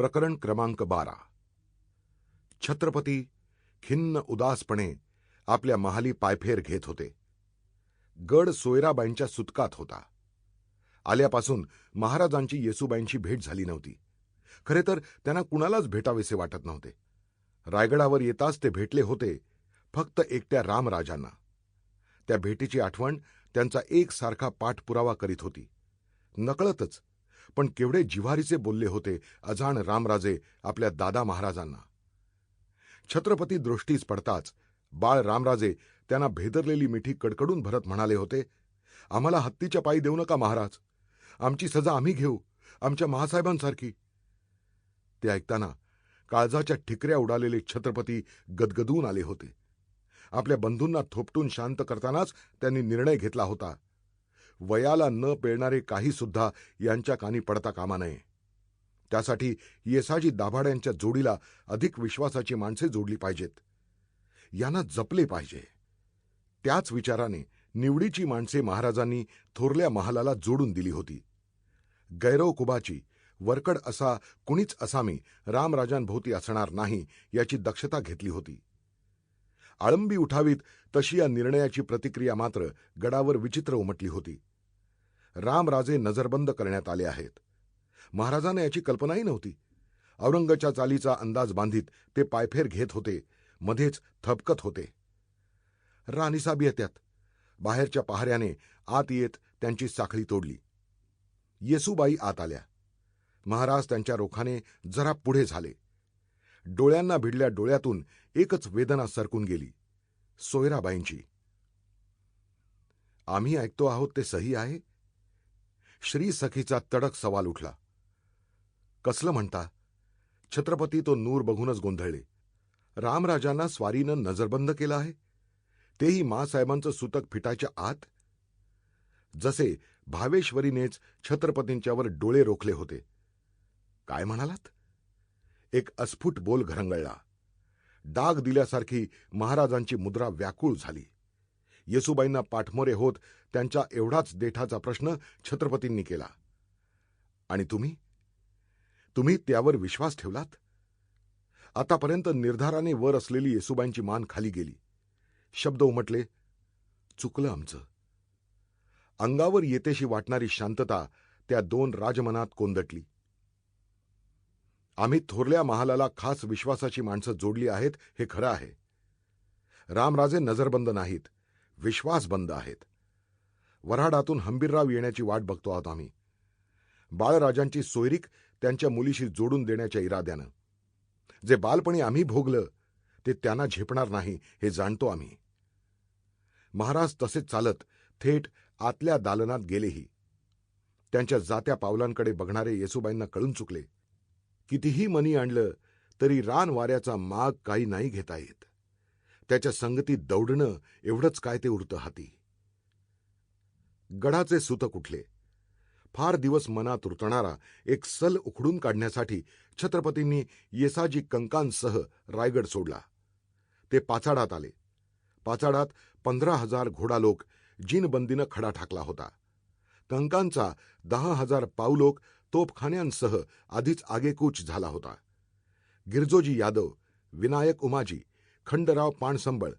प्रकरण क्रमांक बारा. छत्रपती खिन्न उदासपणे आपल्या महाली पायफेर घेत होते. गड सोयराबाईंच्या सुतकात होता. आल्यापासून महाराजांची येसुबाईंची भेट झाली नव्हती. खरे तर त्यांना कुणालाच भेटावेसे वाटत नव्हते. रायगडावर येताच ते भेटले होते फक्त एकट्या रामराजांना. त्या भेटीची आठवण त्यांचा एकसारखा पाठपुरावा करीत होती. नकळतच पण केवढे जिव्हारीचे बोलले होते अजाण रामराजे आपल्या दादा महाराजांना. छत्रपती दृष्टीस पडताच बाळ रामराजे त्यांना भेदरलेली मिठी कडकडून भरत म्हणाले होते आम्हाला हत्तीच्या पायी देऊ नका महाराज. आमची सजा आम्ही घेऊ आमच्या महासाहेबांसारखी. ते ऐकताना काळजाच्या ठिकऱ्या उडालेले छत्रपती गदगदून आले होते. आपल्या बंधूंना थोपटून शांत करतानाच त्यांनी निर्णय घेतला होता वयाला न पेळणारे काही सुद्धा यांच्या कानी पडता कामा नये. त्यासाठी येसाजी दाभाड्यांच्या जोडीला अधिक विश्वासाची माणसे जोडली पाहिजेत. यांना जपले पाहिजे. त्याच विचाराने निवडीची माणसे महाराजांनी थोरल्या महालाला जोडून दिली होती. गैरव कुबाची वरकड असा कुणीच असामी रामराजांभोवती असणार नाही याची दक्षता घेतली होती. आळंबी उठावीत तशी या निर्णयाची प्रतिक्रिया मात्र गडावर विचित्र उमटली होती. रामराजे नजरबंद करण्यात आले आहेत. महाराजांना याची कल्पनाही नव्हती. औरंगच्या चालीचा अंदाज बांधित ते पायफेर घेत होते मध्येच थपकत होते. राणीसाब येत्यात. बाहेरच्या पहाऱ्याने आत येत त्यांची साखळी तोडली. येसूबाई आत आल्या. महाराज त्यांच्या रोखाने जरा पुढे झाले. डोळ्यांना भिडल्या डोळ्यातून एकच वेदना सरकून गेली. सोयराबाईंची. आम्ही ऐकतो आहोत ते सही आहे? श्री सखीचा तडक सवाल उठला. कसलं म्हणता? छत्रपती तो नूर बघूनच गोंधळले. रामराजांना स्वारीनं नजरबंद केलं आहे? तेही मासाहेबांचं सुतक फिटायच्या आत? जसे भावेश्वरीनेच छत्रपतींच्यावर डोळे रोखले होते. काय म्हणालात? एक अस्फुट बोल घरंगळला. डाग दिल्यासारखी महाराजांची मुद्रा व्याकुळ झाली. येसुबाईंना पाठमोरे होत त्यांच्या एवढाच देठाचा प्रश्न छत्रपतींनी केला. आणि तुम्ही? तुम्ही त्यावर विश्वास ठेवलात? आतापर्यंत निर्धाराने वर असलेली येसुबाईंची मान खाली गेली. शब्द उमटले चुकलं आमचं. अंगावर येतेशी वाटणारी शांतता त्या दोन राजमनात कोंदटली. आम्ही थोरल्या महालाला खास विश्वासाची माणसं जोडली आहेत हे खरं आहे. रामराजे नजरबंद नाहीत. विश्वासबंद आहेत. वऱ्हाडातून हंबीरराव येण्याची वाट बघतो आहोत आम्ही. बाळराजांची सोयरीक त्यांच्या मुलीशी जोडून देण्याच्या इराद्यानं. जे बालपणी आम्ही भोगलं ते त्यांना झेपणार नाही हे जाणतो आम्ही. महाराज तसेच चालत थेट आतल्या दालनात गेलेही. त्यांच्या जात्या पावलांकडे बघणारे येसुबाईंना कळून चुकले. कितीही मनी आणलं तरी रान वाऱ्याचा माग काही नाही घेता येत. त्याच्या संगतीत दौडणं एवढंच काय ते उरतं हाती. गडाचे सुतक उठले फार दिवस मनात रुतणारा एक सल उखडून काढण्यासाठी छत्रपतींनी येसाजी कंकांसह रायगड सोडला. ते पाचाडात आले. पाचाडात पंधरा हजार घोडालोक जिनबंदीनं खडा ठाकला होता. कंकांचा दहा हजार पाऊलोक तोफखान्यांसह आधीच आगेकूच झाला होता. गिरजोजी यादव विनायक उमाजी खंडराव पाणसंबळ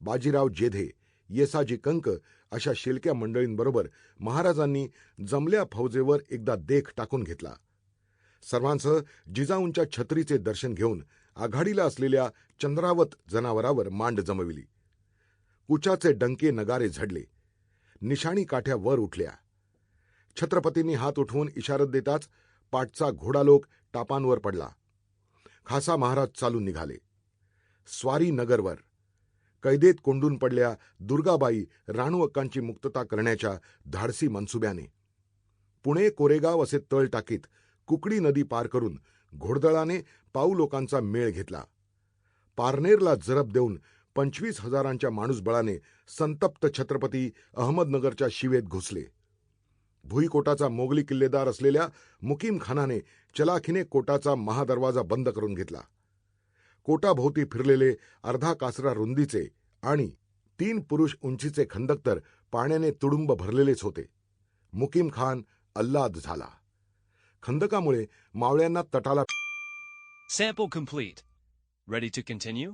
बाजीराव जेधे येसाजी कंक अशा शेलक्या मंडळींबरोबर महाराजांनी जमल्या फौजेवर एकदा देख टाकून घेतला. सर्वांसह जिजाऊंच्या छत्रीचे दर्शन घेऊन आघाडीला असलेल्या चंद्रावत जनावरावर मांड जमविली. कुचाचे डंके नगारे झडले. निशाणी काठ्या वर उठल्या. छत्रपतींनी हात उठवून इशारत देताच पाठचा घोडालोक टापांवर पडला. खासा महाराज चालून निघाले. स्वारी नगरवर कैदेत कोंडून पडल्या दुर्गाबाई राणूअक्कांची मुक्तता करण्याच्या धाडसी मनसुब्याने. पुणे कोरेगाव असे तळ टाकीत कुकडी नदी पार करून घोडदळाने पाऊ लोकांचा मेळ घेतला. पारनेरला जरब देऊन पंचवीस हजारांच्या माणूसबळाने संतप्त छत्रपती अहमदनगरच्या शिवेत घुसले. भुईकोटाचा मोगली किल्लेदार असलेल्या मुकीम खानाने चलाखीने कोटाचा महादरवाजा बंद करून घेतला. कोटाभोवती फिरलेले अर्धा कासरा रुंदीचे आणि तीन पुरुष उंचीचे खंदक तर पाण्याने तुडुंब भरलेलेच होते मुकीम खान अल्लाद झाला खंदकामुळे मावळ्यांना तटाला Sample complete. Ready to continue?